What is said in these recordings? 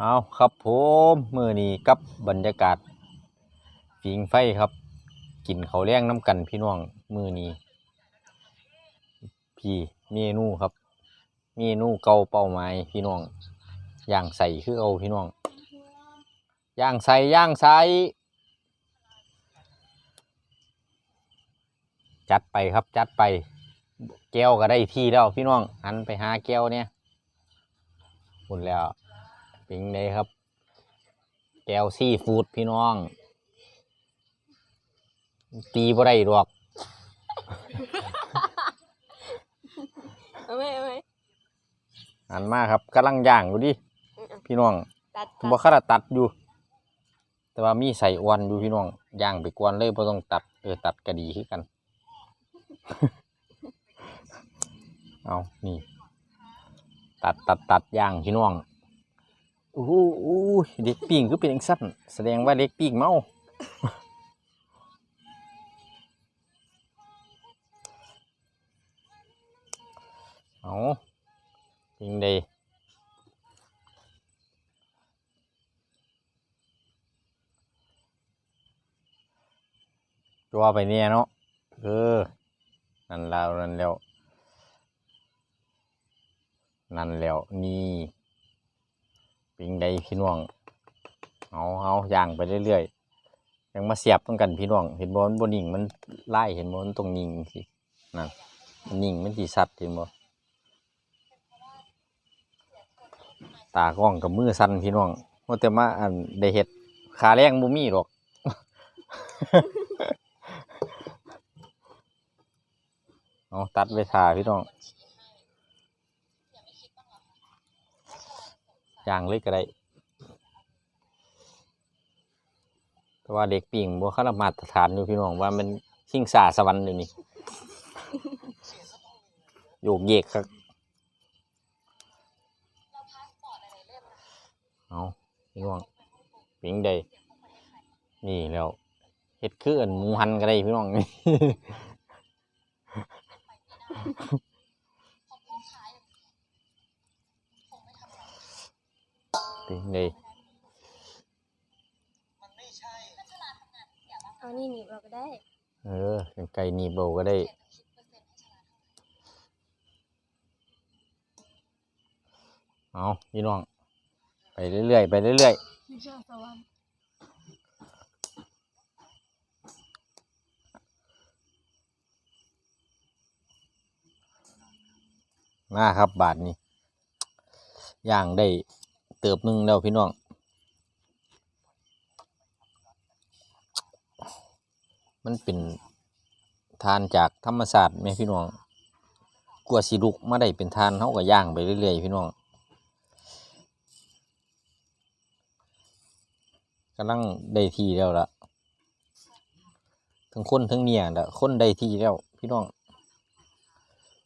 เอาครับผมมือนี้กับบรรยากาศฟิงไฟครับ กินเขาแรงน้ำกันพี่น้องมือนี้พี่เมนูครับ เมนูเกาเป้าหมายพี่น้องย่างใส่คือเอาพี่น้องย่างใส่ย่างใส่จัดไปครับจัดไป แก้วก็ได้ที่แล้วพี่น้องหันไปหาแก้วเนี่ยหมดแล้ว เป็นไงครับ แก้วซีฟู้ดพี่น้อง ตีบ่ได้ดอกเอาไหมเอาไหมหันมาครับกำลังย่างอยู่ดิพี่น้องตัดบ่คาราตัดอยู่ แต่ว่ามีใส่อวนอยู่พี่น้องย่างไปกวนเลยบ่ต้องตัดเออตัดก็ดีคือกันเอานี่ ตัดตัดตัดย่างพี่น้อง อู้หูอู้หูเด็กปิ้งคือเป็นจังซั่นแสดงว่าเด็กปิ้งเมาเอาจริงดยตัวไปเนี่ยเนาะเออนั่นแล้วนั่นแล้วนั่นแล้วนี่ ปิงใดพี่น้องเอาเอาย่างไปเรื่อยๆยังมาเสียบต้องกันพี่น้อง เห็นบอลบนนิ่งมันไล่เห็นบอลตรงนิ่งสินั่นนิ่งมันสีสัตว์เห็นบอตากล้องกับมือสั่นพี่น้องว่าแต่มาอันได้เห็ดขาแรงบ่มีหรอกเอาตัดไปทาพี่น้อง ย่างเลยก็ได้แต่ว่าเด็กปิ่งบ่เข้ามาตรฐานอยู่พี่น้องว่ามันชิงสาสวรรค์อยู่นี่โยกเยกครับเอาพี่น้องปิ่งได้นี่แล้วเฮ็ดคืออันหมูหันก็ได้พี่น้อง ปิ่งได้เอานี่หนีบเราก็ได้ เออเป็นไก่หนีบเบาก็ได้เอาพี่น้อง ไปเรื่อยๆไปเรื่อยไม่ใช่สวรรค์ๆมาครับบาทนี้ย่างได้ เติบนึงแล้วพี่น้องมันเป็นทานจากธรรมศาสตร์ไหมพี่น้องกลัวสิลุกมาได้เป็นทานเขาก็ย่างไปเรื่อยๆพี่น้องกำลังได้ที่แล้วล่ะทั้งคนทั้งเนี่ยละคนได้ที่แล้วพี่น้อง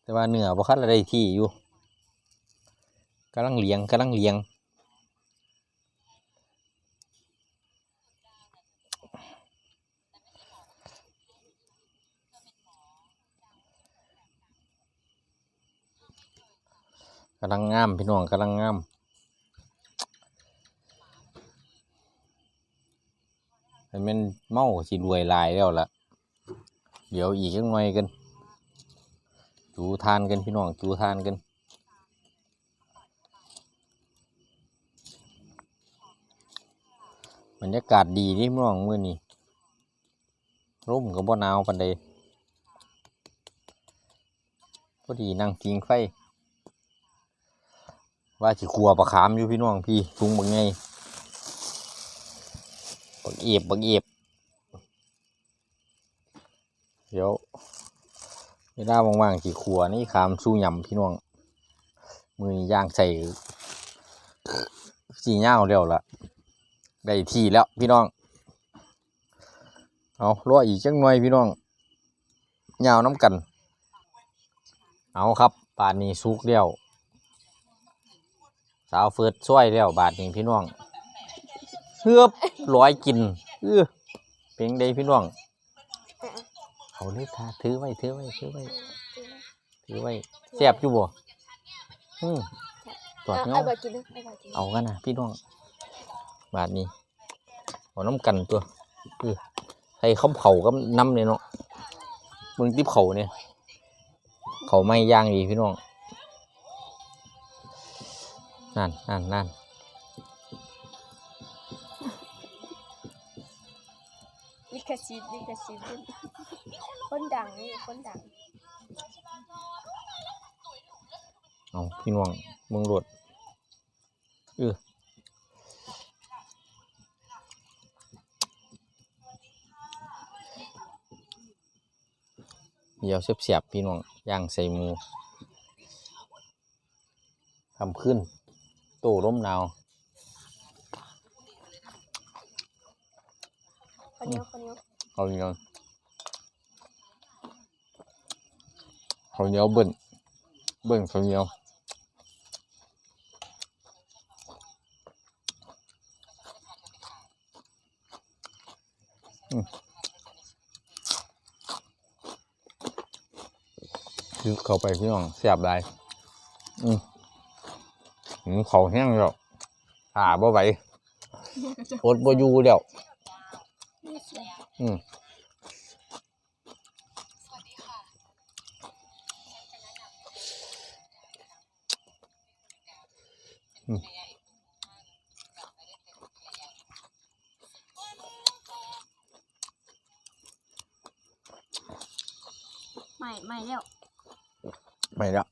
แต่ว่าเนื้อบ่คัดละได้ที่อยู่กำลังเลี้ยงกำลังเลี้ยง กำลังงามพี่น้องกำลังงามให้มันเมาสิรวยลายแล้วล่ะ เดี๋ยวอีกจักหน่อยกัน จูทานกันพี่น้องจูทานกันบรรยากาศดีนี่พี่น้องมื้อนี้ร่มกับบ่หนาวปานใดพอดีนั่งพิงไฟ ว่าสิขัวปลาขามอยู่พี่น้องพี่ทุงบักไงบักเอียบบักเอียบเดี๋ยวเวลาว่างๆสิขัวนี่ขามสู้ยำพี่น้อง มือนี้ย่างใส่สีเงาแล้วล่ะได้ที่แล้วพี่น้อง เอารออีกจังหน่อยพี่น้องยาวน้ำกัน เอาครับป่านนี้สุกแล้ว สาวเฟิร์ดช่วยแล้วบาทนี้พี่น้องเฮือบร้อยกินเออเป็นไดพี่น้องเอาเลยทาถือไว้ถือไว้ถือไว้ถือไว้แซ่บอยู่บ่อืมตอดเอาเงาเอากันนะพี่น้อง บาทนี้เอาน้ำกันตัวเออให้เขาเผากับน้ำเนี่ยเนาะมึงติบเขาเนี่ยเขาไม่ย่างดีพี่น้อง นั่นนั่นนั่นลิขสิทธิ์ลิขสิทธิ์คนดังนี่คนดังเอาพี่น้องมึงโหลดเออเดี๋ยวเสียบๆพี่น้องย่างใส่หมูทำขึ้นโต้ร่มหนาวคนเดียวคนเดียวเขาเหนียวเขาเหนียวเบิ่นเบิ่นเขาเหนียวอืมคือเข้าไปพี่น้องเสียบได้อืม อืมเขาแห้งแล้วขาบ่ไหวอดบ่อยู่แล้วนี่เสียอืมอืมใหม่ใหม่แล้วไม่ละอืมอืมช่ว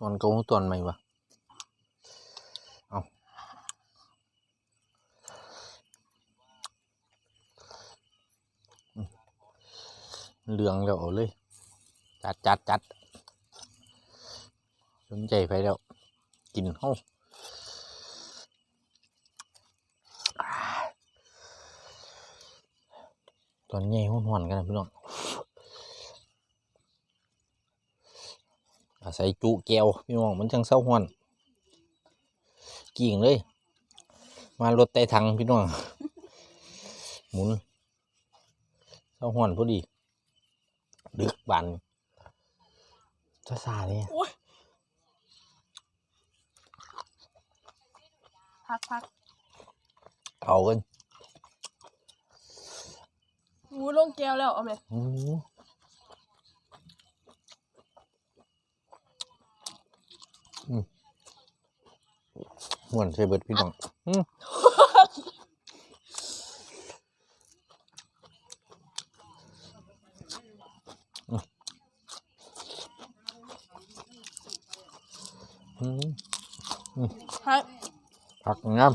อออู้ตอนก่าวะนี่ตอนเก่าตอนใหม่วะเอาเหลืองแล้วเอาเลย จัดจัดจัดสนใจไปแล้ว กินเฮ้าตอนใหญ่ห้อนกันนะพี่น้อง อาศัยจุแก้วพี่น้องมันจังเศร้าห้อนกิ่งเลย มารถไต่ถังพี่น้องหมุนเศร้าห้อนพอดี ดึกบันจะซาเนี่ยพักพักเอากันงูลงแก้วแล้วเอาไหม อู้หูอืม ม่วนใช่เบิดพี่น้องอืมอืมฮักผักงาม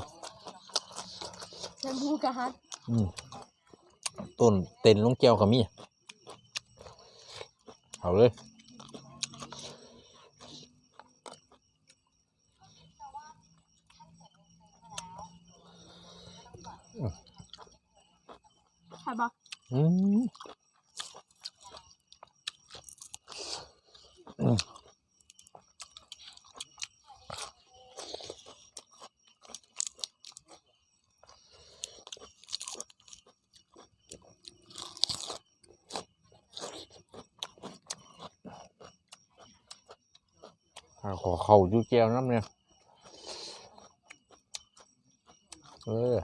ฉันพูดกับฮักอืมต้นเต็นลงแก้วก็มีเอาเลย ใช่ปะ อืมอืมอ่า ขอเข่าอยู่แก้วน้ำเนี่ยเออ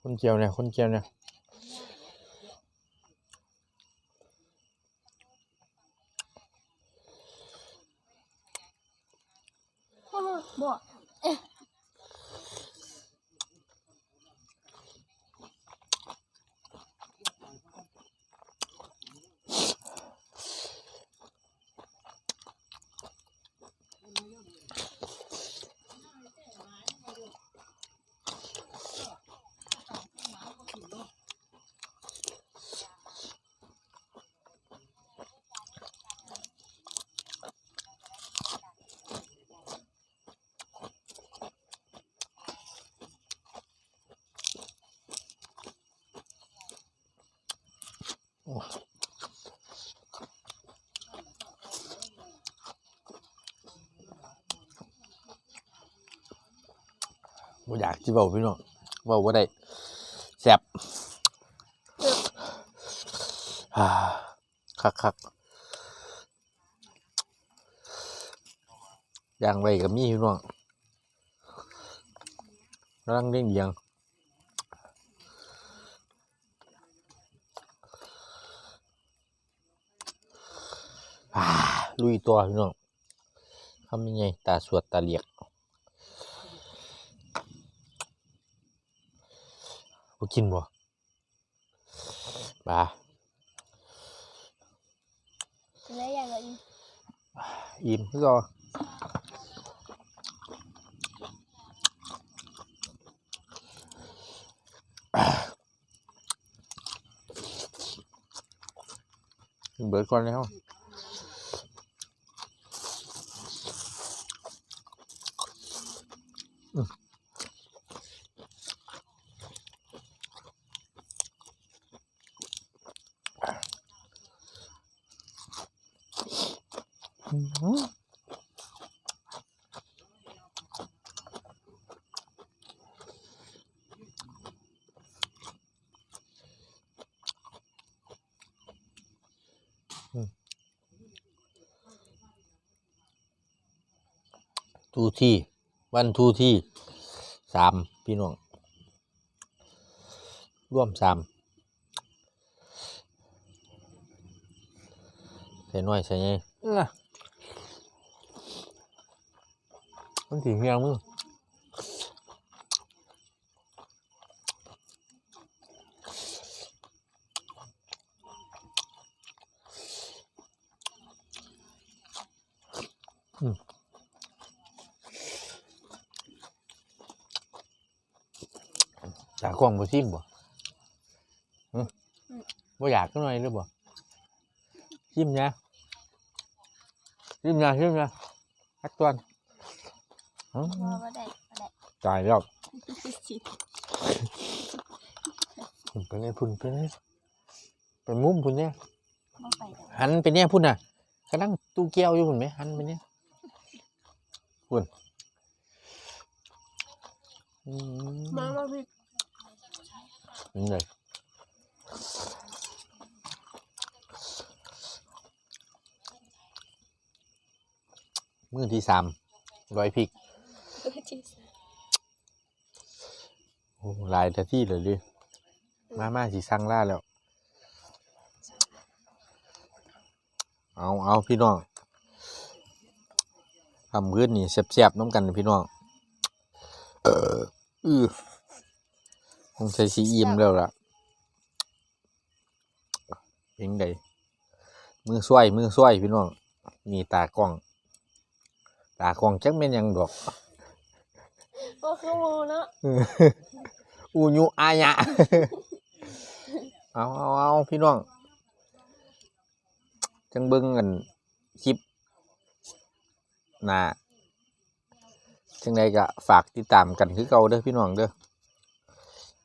คนเจียวเนี่ย คนเจียวเนี่ย บ่อ บ่อยากสิเว้าพี่น้องเว้าบ่ได้แซ่บอ่าคักๆย่างไว้ก็มีพี่น้องกำลังเร่งเดียงลุยตัวพี่น้องทำยังไงตาสวดตาเหลียก บ่กินบ่บาแล้วอย่างไรอีกอิ่มคือก็เบิดก่อนแล้ว ทูที่ วันทูที่สามพี่น้องร่วมสามใส่น้อยใส่ไง มันถึงเฮียงมึงจากกล้องบ่ซิมบ่หึบ่อยากก็หน่อยหรือบ่ซิมเนี่ยซิมเนี่ยซิมเนี่ยสักตัวน อื้อว่าบ่ได้บ่ได้ตายแล้วสิพุ่นไปเนี่ยพุ่นไปเนี่ยไปมุมพุ่นเนี่ยบ่ไปดอกหันไปเนี่ยพุ่นน่ะกำลังตู้แก้วอยู่พุ่นไหมหันไปเนี่ยพุ่นอืมมามาพี่นี่เลยมือที่สามร้อยพริก ที่สามโอ้หลายแต่ที่เลยดิมามาสิสั่งล่าแล้ว เอาเอาพี่น้องทำพื้นนี่แซ่บๆน้ำกันพี่น้อง เอออือคงใส่สีอิ่มแล้วล่ะเองใดมือซ้วยมือซ้วยพี่น้องนี่ตากล้อง ตากล้องจักแม่นหยังดอก บ่คือหมูเนาะอูยุอายะเอาเอาเอาพี่น้อง จังเบิ้งกันคลิปหนะจังใดก็ฝากติดตามกันคือเก่าเด้อพี่น้องเด้อ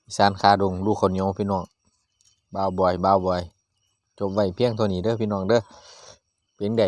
อีสานคาดงลูกคนโยพี่น้องบ้าวบอยบ้าวบอยจบไว้เพียงเท่านี้เด้อพี่น้องเด้อเพียงใด